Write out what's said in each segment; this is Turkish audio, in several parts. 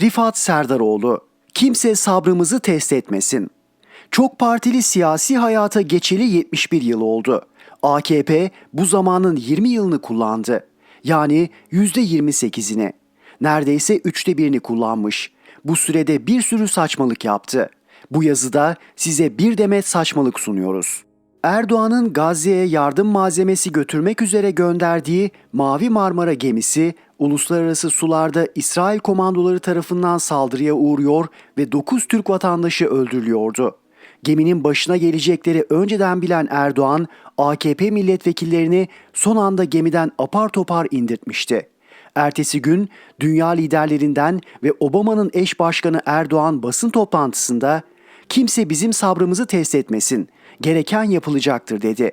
Rifat Serdaroğlu, kimse sabrımızı test etmesin. Çok partili siyasi hayata geçeli 71 yıl oldu. AKP bu zamanın 20 yılını kullandı. Yani %28'ini. Neredeyse üçte birini kullanmış. Bu sürede bir sürü saçmalık yaptı. Bu yazıda size bir demet saçmalık sunuyoruz. Erdoğan'ın Gazze'ye yardım malzemesi götürmek üzere gönderdiği Mavi Marmara gemisi uluslararası sularda İsrail komandoları tarafından saldırıya uğruyor ve 9 Türk vatandaşı öldürülüyordu. Geminin başına gelecekleri önceden bilen Erdoğan, AKP milletvekillerini son anda gemiden apar topar indirtmişti. Ertesi gün dünya liderlerinden ve Obama'nın eş başkanı Erdoğan basın toplantısında kimse bizim sabrımızı test etmesin, gereken yapılacaktır dedi.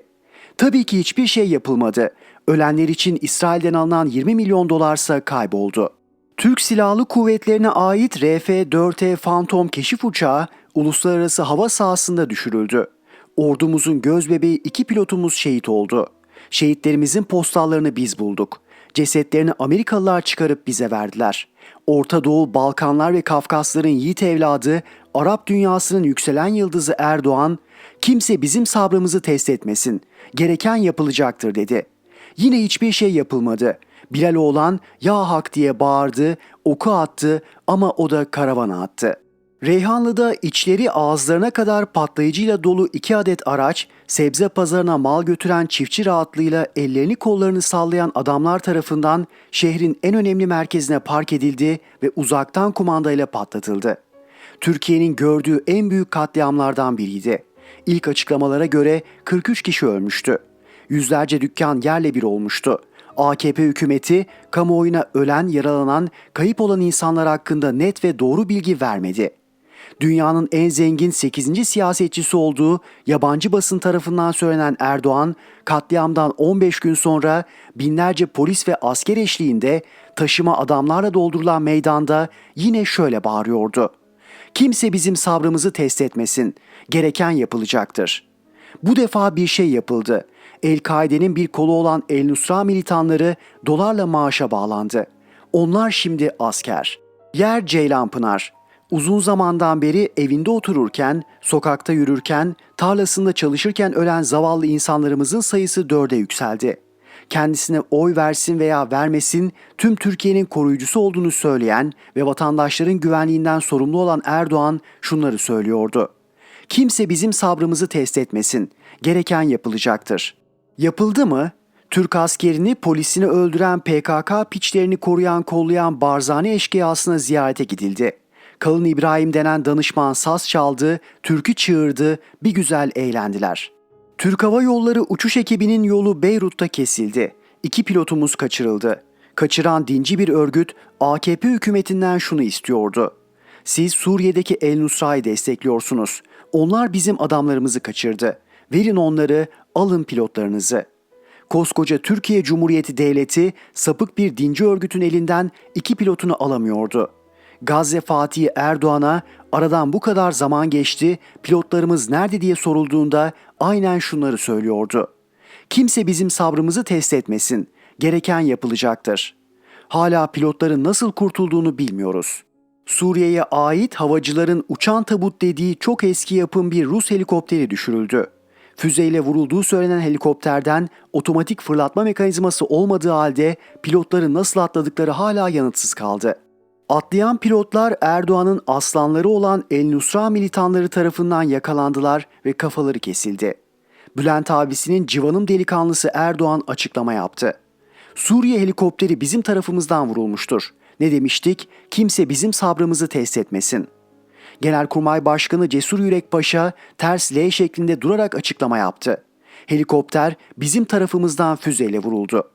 Tabii ki hiçbir şey yapılmadı. Ölenler için İsrail'den alınan 20 milyon dolarsa kayboldu. Türk Silahlı Kuvvetlerine ait RF-4E Phantom keşif uçağı uluslararası hava sahasında düşürüldü. Ordumuzun gözbebeği iki pilotumuz şehit oldu. Şehitlerimizin postallarını biz bulduk. Cesetlerini Amerikalılar çıkarıp bize verdiler. Orta Doğu, Balkanlar ve Kafkasların yiğit evladı, Arap dünyasının yükselen yıldızı Erdoğan, kimse bizim sabrımızı test etmesin, gereken yapılacaktır dedi. Yine hiçbir şey yapılmadı. Bilal oğlan ya hak diye bağırdı, oku attı ama o da karavana attı. Reyhanlı'da içleri ağızlarına kadar patlayıcıyla dolu iki adet araç, sebze pazarına mal götüren çiftçi rahatlığıyla ellerini kollarını sallayan adamlar tarafından şehrin en önemli merkezine park edildi ve uzaktan kumandayla patlatıldı. Türkiye'nin gördüğü en büyük katliamlardan biriydi. İlk açıklamalara göre 43 kişi ölmüştü. Yüzlerce dükkan yerle bir olmuştu. AKP hükümeti kamuoyuna ölen, yaralanan, kayıp olan insanlar hakkında net ve doğru bilgi vermedi. Dünyanın en zengin 8. siyasetçisi olduğu yabancı basın tarafından söylenen Erdoğan, katliamdan 15 gün sonra binlerce polis ve asker eşliğinde taşıma adamlarla doldurulan meydanda yine şöyle bağırıyordu. Kimse bizim sabrımızı test etmesin. Gereken yapılacaktır. Bu defa bir şey yapıldı. El-Kaide'nin bir kolu olan El-Nusra militanları dolarla maaşa bağlandı. Onlar şimdi asker. Yer Ceylanpınar. Uzun zamandan beri evinde otururken, sokakta yürürken, tarlasında çalışırken ölen zavallı insanlarımızın sayısı dörde yükseldi. Kendisine oy versin veya vermesin tüm Türkiye'nin koruyucusu olduğunu söyleyen ve vatandaşların güvenliğinden sorumlu olan Erdoğan şunları söylüyordu. Kimse bizim sabrımızı test etmesin. Gereken yapılacaktır. Yapıldı mı? Türk askerini, polisini öldüren PKK piçlerini koruyan kollayan Barzani eşkıyasına ziyarete gidildi. Kalın İbrahim denen danışman saz çaldı, türkü çığırdı, bir güzel eğlendiler. Türk Hava Yolları uçuş ekibinin yolu Beyrut'ta kesildi. İki pilotumuz kaçırıldı. Kaçıran dinci bir örgüt AKP hükümetinden şunu istiyordu. Siz Suriye'deki El Nusra'yı destekliyorsunuz. Onlar bizim adamlarımızı kaçırdı. Verin onları, alın pilotlarınızı. Koskoca Türkiye Cumhuriyeti Devleti sapık bir dinci örgütün elinden iki pilotunu alamıyordu. Gazze Fatih Erdoğan'a aradan bu kadar zaman geçti, pilotlarımız nerede diye sorulduğunda aynen şunları söylüyordu. Kimse bizim sabrımızı test etmesin. Gereken yapılacaktır. Hala pilotların nasıl kurtulduğunu bilmiyoruz. Suriye'ye ait havacıların uçan tabut dediği çok eski yapım bir Rus helikopteri düşürüldü. Füzeyle vurulduğu söylenen helikopterden otomatik fırlatma mekanizması olmadığı halde pilotları nasıl atladıkları hala yanıtsız kaldı. Atlayan pilotlar Erdoğan'ın aslanları olan El Nusra militanları tarafından yakalandılar ve kafaları kesildi. Bülent abisinin civanım delikanlısı Erdoğan açıklama yaptı. Suriye helikopteri bizim tarafımızdan vurulmuştur. Ne demiştik? Kimse bizim sabrımızı test etmesin. Genelkurmay Başkanı Cesur Yürek Paşa ters L şeklinde durarak açıklama yaptı. Helikopter bizim tarafımızdan füzeyle vuruldu.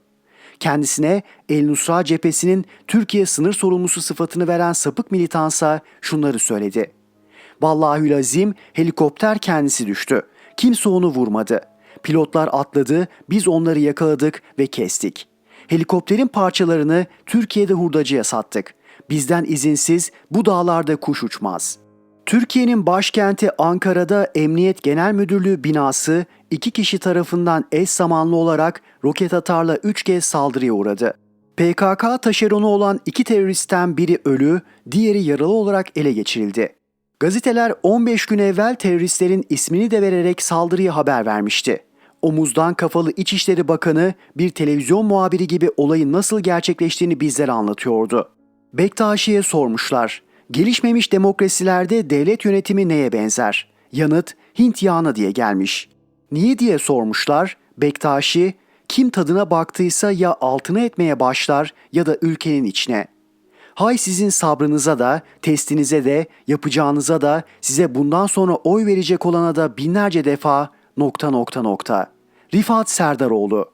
Kendisine El Nusra cephesinin Türkiye sınır sorumlusu sıfatını veren sapık militansa şunları söyledi. Vallahül azim helikopter kendisi düştü. Kimse onu vurmadı. Pilotlar atladı, biz onları yakaladık ve kestik. Helikopterin parçalarını Türkiye'de hurdacıya sattık. Bizden izinsiz bu dağlarda kuş uçmaz. Türkiye'nin başkenti Ankara'da Emniyet Genel Müdürlüğü binası iki kişi tarafından eş zamanlı olarak roket atarla üç kez saldırıya uğradı. PKK taşeronu olan iki teröristten biri ölü, diğeri yaralı olarak ele geçirildi. Gazeteler 15 gün evvel teröristlerin ismini de vererek saldırıyı haber vermişti. Omuzdan kafalı İçişleri Bakanı bir televizyon muhabiri gibi olayın nasıl gerçekleştiğini bizlere anlatıyordu. Bektaşi'ye sormuşlar. Gelişmemiş demokrasilerde devlet yönetimi neye benzer? Yanıt Hint yağına diye gelmiş. Niye diye sormuşlar. Bektaşi, kim tadına baktıysa ya altına etmeye başlar ya da ülkenin içine. Hay sizin sabrınıza da, testinize de, yapacağınıza da, size bundan sonra oy verecek olana da binlerce defa nokta nokta nokta. Rifat Serdaroğlu